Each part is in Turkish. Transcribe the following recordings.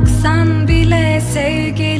olup aksan bile sevgilim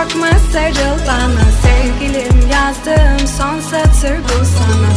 korkma sarıl bana. Sevgilim yazdığım son satır bu sana